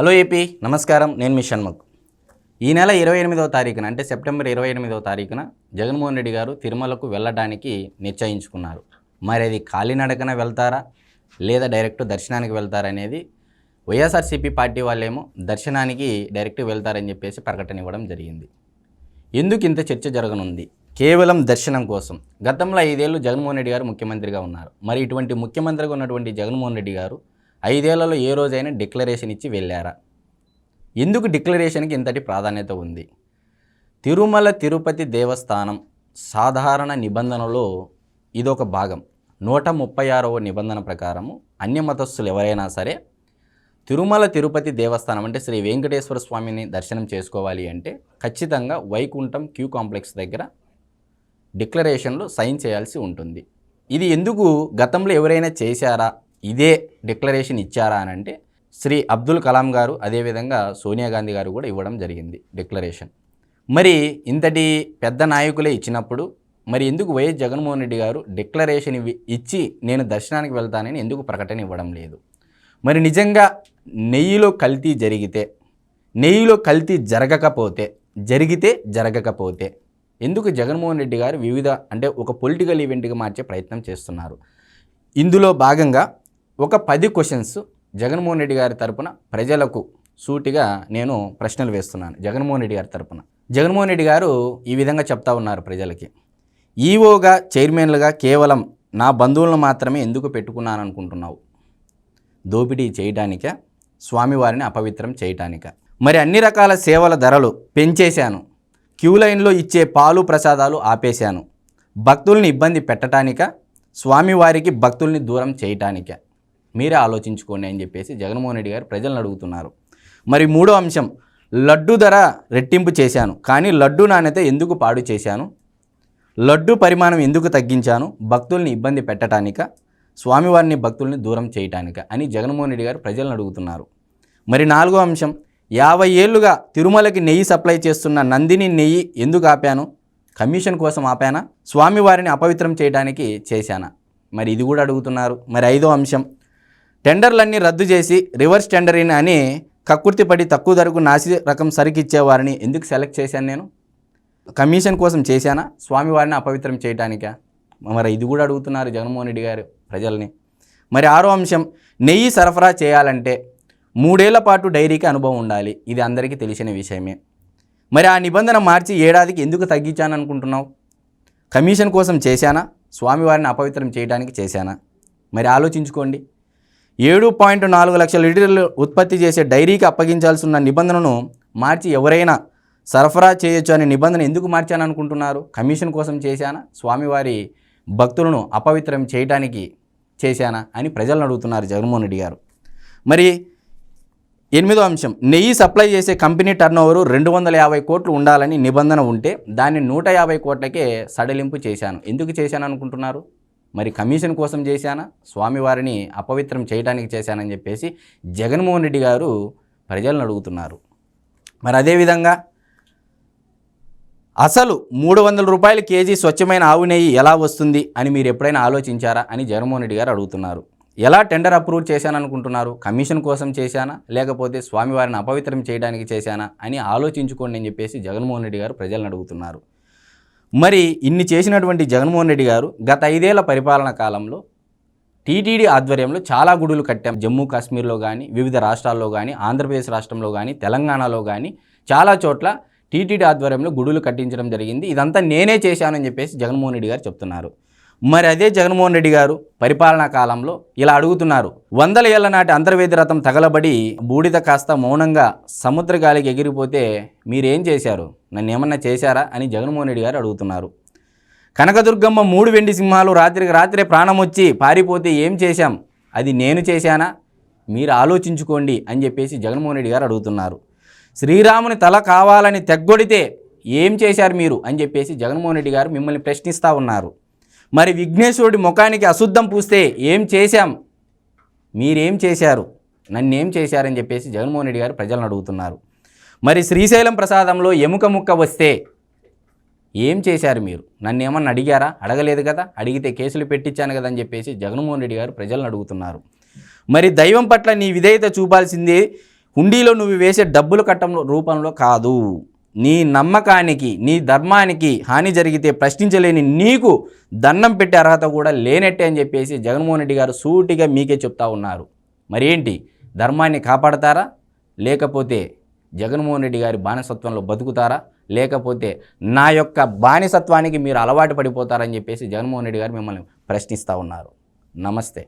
Hello AP నమస్కారం. నేను మీ షణ్ముఖ్. ఈ నెల ఇరవై ఎనిమిదవ తారీఖున అంటే సెప్టెంబర్ ఇరవై ఎనిమిదవ తారీఖున జగన్మోహన్ రెడ్డి గారు తిరుమలకు వెళ్ళడానికి నిశ్చయించుకున్నారు. మరి అది కాలినడకన వెళ్తారా? లేదా డైరెక్ట్ దర్శనానికి వెళ్తారా అనేది వైఎస్ఆర్సీపీ పార్టీ వాళ్ళేమో దర్శనానికి డైరెక్ట్ వెళ్తారని చెప్పేసి ప్రకటన ఇవ్వడం జరిగింది. ఎందుకు ఇంత చర్చ జరగనుంది? కేవలం దర్శనం కోసం. గతంలో ఐదేళ్ళు జగన్మోహన్ రెడ్డి గారు ముఖ్యమంత్రిగా ఉన్నారు. మరి ఇటువంటి ముఖ్యమంత్రిగా ఉన్నటువంటి జగన్మోహన్ రెడ్డి గారు ఐదేళ్ళలో ఏ రోజైనా డిక్లరేషన్ ఇచ్చి వెళ్ళారా? ఎందుకు డిక్లరేషన్కి ఇంతటి ప్రాధాన్యత ఉంది? తిరుమల తిరుపతి దేవస్థానం సాధారణ నిబంధనలో ఇదొక భాగం. నూట ముప్పై ఆరవ నిబంధన ప్రకారము అన్యమతస్థులు ఎవరైనా సరే తిరుమల తిరుపతి దేవస్థానం అంటే శ్రీ వెంకటేశ్వర స్వామిని దర్శనం చేసుకోవాలి అంటే ఖచ్చితంగా వైకుంఠం క్యూ కాంప్లెక్స్ దగ్గర డిక్లరేషన్లో సైన్ చేయాల్సి ఉంటుంది. ఇది ఎందుకు గతంలో ఎవరైనా చేశారా? ఇదే డిక్లరేషన్ ఇచ్చారా అని అంటే శ్రీ అబ్దుల్ కలాం గారు అదేవిధంగా సోనియా గాంధీ గారు కూడా ఇవ్వడం జరిగింది డిక్లరేషన్. మరి ఇంతటి పెద్ద నాయకులే ఇచ్చినప్పుడు మరి ఎందుకు వైఎస్ జగన్మోహన్ రెడ్డి గారు డిక్లరేషన్ ఇచ్చి నేను దర్శనానికి వెళ్తానని ఎందుకు ప్రకటన ఇవ్వడం లేదు? మరి నిజంగా నెయ్యిలో కల్తీ జరిగితే నెయ్యిలో కల్తీ జరగకపోతే జరిగితే జరగకపోతే ఎందుకు జగన్మోహన్ రెడ్డి గారు వివిధ అంటే ఒక పొలిటికల్ ఈవెంట్గా మార్చే ప్రయత్నం చేస్తున్నారు? ఇందులో భాగంగా ఒక పది క్వశ్చన్స్ జగన్మోహన్ రెడ్డి గారి తరపున ప్రజలకు సూటిగా నేను ప్రశ్నలు వేస్తున్నాను. జగన్మోహన్ రెడ్డి గారి తరపున. జగన్మోహన్ రెడ్డి గారు ఈ విధంగా చెప్తా ఉన్నారు ప్రజలకి. ఈవోగా చైర్మన్లుగా కేవలం నా బంధువులను మాత్రమే ఎందుకు పెట్టుకున్నాను అనుకుంటున్నావు దోపిడీ చేయటానిక? స్వామివారిని అపవిత్రం చేయటానిక? మరి అన్ని రకాల సేవల ధరలు పెంచేశాను. క్యూ లైన్లో ఇచ్చే పాలు ప్రసాదాలు ఆపేశాను. భక్తుల్ని ఇబ్బంది పెట్టటానిక? స్వామివారికి భక్తుల్ని దూరం చేయటానికే? మీరే ఆలోచించుకోండి అని చెప్పేసి జగన్మోహన్ రెడ్డి గారు ప్రజలను అడుగుతున్నారు. మరి మూడో అంశం లడ్డు ధర రెట్టింపు చేశాను కానీ లడ్డు నాణ్యత ఎందుకు పాడు చేశాను? లడ్డు పరిమాణం ఎందుకు తగ్గించాను? భక్తుల్ని ఇబ్బంది పెట్టడానిక స్వామివారిని భక్తుల్ని దూరం చేయటానిక? అని జగన్మోహన్ రెడ్డి గారు ప్రజలను అడుగుతున్నారు. మరి నాలుగో అంశం యాభై ఏళ్ళుగా తిరుమలకి నెయ్యి సప్లై చేస్తున్న నందిని నెయ్యి ఎందుకు ఆపాను? కమిషన్ కోసం ఆపానా? స్వామివారిని అపవిత్రం చేయడానికి చేశానా? మరి ఇది కూడా అడుగుతున్నారు. మరి ఐదో అంశం టెండర్లన్నీ రద్దు చేసి రివర్స్ టెండరింగ్ అని కక్కుర్తిపడి తక్కువ ధరకు నాసి రకం సరికిచ్చేవారిని ఎందుకు సెలెక్ట్ చేశాను నేను? కమిషన్ కోసం చేశానా? స్వామివారిని అపవిత్రం చేయటానికా? మరి ఇది కూడా అడుగుతున్నారు జగన్మోహన్ రెడ్డి గారు ప్రజల్ని. మరి ఆరో అంశం నెయ్యి సరఫరా చేయాలంటే మూడేళ్ళ పాటు డైరీకి అనుభవం ఉండాలి. ఇది అందరికీ తెలిసిన విషయమే. మరి ఆ నిబంధన మార్చి ఏడాదికి ఎందుకు తగ్గించాను అనుకుంటున్నావు కమిషన్ కోసం చేశానా? స్వామివారిని అపవిత్రం చేయడానికి చేశానా? మరి ఆలోచించుకోండి. ఏడు పాయింట్ నాలుగు లక్షల లీటర్లు ఉత్పత్తి చేసే డైరీకి అప్పగించాల్సి ఉన్న నిబంధనను మార్చి ఎవరైనా సరఫరా చేయొచ్చు అనే నిబంధన ఎందుకు మార్చాను అనుకుంటున్నారు కమిషన్ కోసం చేశానా? స్వామివారి భక్తులను అపవిత్రం చేయటానికి చేశానా? అని ప్రజలను అడుగుతున్నారు జగన్మోహన్ రెడ్డి గారు. మరి ఎనిమిదో అంశం నెయ్యి సప్లై చేసే కంపెనీ టర్నోవరు రెండు వందల యాభై కోట్లు ఉండాలని నిబంధన ఉంటే దాన్ని నూట యాభై కోట్లకే సడలింపు చేశాను. ఎందుకు చేశాను అనుకుంటున్నారు మరి కమిషన్ కోసం చేశానా? స్వామివారిని అపవిత్రం చేయడానికి చేశానని చెప్పేసి జగన్మోహన్ రెడ్డి గారు ప్రజలను అడుగుతున్నారు. మరి అదేవిధంగా అసలు మూడు వందల రూపాయల కేజీ స్వచ్ఛమైన ఆవు నెయ్యి ఎలా వస్తుంది అని మీరు ఎప్పుడైనా ఆలోచించారా అని జగన్మోహన్ రెడ్డి గారు అడుగుతున్నారు. ఎలా టెండర్ అప్రూవ్ చేశాననుకుంటున్నారు? కమిషన్ కోసం చేశానా? లేకపోతే స్వామివారిని అపవిత్రం చేయడానికి చేశానా? అని ఆలోచించుకోండి అని చెప్పేసి జగన్మోహన్ రెడ్డి గారు ప్రజలను అడుగుతున్నారు. మరి ఇన్ని చేసినటువంటి జగన్మోహన్ రెడ్డి గారు గత ఐదేళ్ళ పరిపాలన కాలంలో టీటీడీ ఆధ్వర్యంలో చాలా గుడులు కట్టాం. జమ్మూ కాశ్మీర్లో కానీ వివిధ రాష్ట్రాల్లో కానీ ఆంధ్రప్రదేశ్ రాష్ట్రంలో కానీ తెలంగాణలో కానీ చాలా చోట్ల టీటీడీ ఆధ్వర్యంలో గుడులు కట్టించడం జరిగింది. ఇదంతా నేనే చేశానని చెప్పేసి జగన్మోహన్ రెడ్డి గారు చెప్తున్నారు. మరి అదే జగన్మోహన్ రెడ్డి గారు పరిపాలనా కాలంలో ఇలా అడుగుతున్నారు. వందల ఏళ్ళ నాటి అంతర్వేది రథం తగలబడి బూడిద కాస్త మౌనంగా సముద్ర గాలికి ఎగిరిపోతే మీరేం చేశారు? నన్ను ఏమన్నా చేశారా? అని జగన్మోహన్ రెడ్డి గారు అడుగుతున్నారు. కనకదుర్గమ్మ మూడు వెండి సింహాలు రాత్రికి రాత్రే ప్రాణం వచ్చి పారిపోతే ఏం చేశాం? అది నేను చేశానా? మీరు ఆలోచించుకోండి అని చెప్పేసి జగన్మోహన్ రెడ్డి గారు అడుగుతున్నారు. శ్రీరాముని తల కావాలని తెగ్గొడితే ఏం చేశారు మీరు? అని చెప్పేసి జగన్మోహన్ రెడ్డి గారు మిమ్మల్ని ప్రశ్నిస్తూ ఉన్నారు. మరి విఘ్నేశ్వరుడి ముఖానికి అశుద్ధం పూస్తే ఏం చేశాం? మీరేం చేశారు? నన్నేం చేశారని చెప్పేసి జగన్మోహన్ రెడ్డి గారు ప్రజలను అడుగుతున్నారు. మరి శ్రీశైలం ప్రసాదంలో ఎముక ముక్క వస్తే ఏం చేశారు మీరు? నన్ను ఏమన్నా అడిగారా? అడగలేదు కదా? అడిగితే కేసులు పెట్టించాను కదా అని చెప్పేసి జగన్మోహన్ రెడ్డి గారు ప్రజలను అడుగుతున్నారు. మరి దైవం పట్ల నీ విధేయత చూపాల్సిందే హుండీలో నువ్వు వేసే డబ్బులు కట్టంలో రూపంలో కాదు. నీ నమ్మకానికి నీ ధర్మానికి హాని జరిగితే ప్రశ్నించలేని నీకు దండం పెట్టే అర్హత కూడా లేనట్టే అని చెప్పేసి జగన్మోహన్ రెడ్డి గారు సూటిగా మీకే చెప్తా ఉన్నారు. మరి ఏంటి? ధర్మాన్ని కాపాడతారా? లేకపోతే జగన్మోహన్ రెడ్డి గారి బానిసత్వంలో బతుకుతారా? లేకపోతే నా యొక్క బానిసత్వానికి మీరు అలవాటు పడిపోతారని చెప్పేసి జగన్మోహన్ రెడ్డి గారు మిమ్మల్ని ప్రశ్నిస్తూ ఉన్నారు. నమస్తే.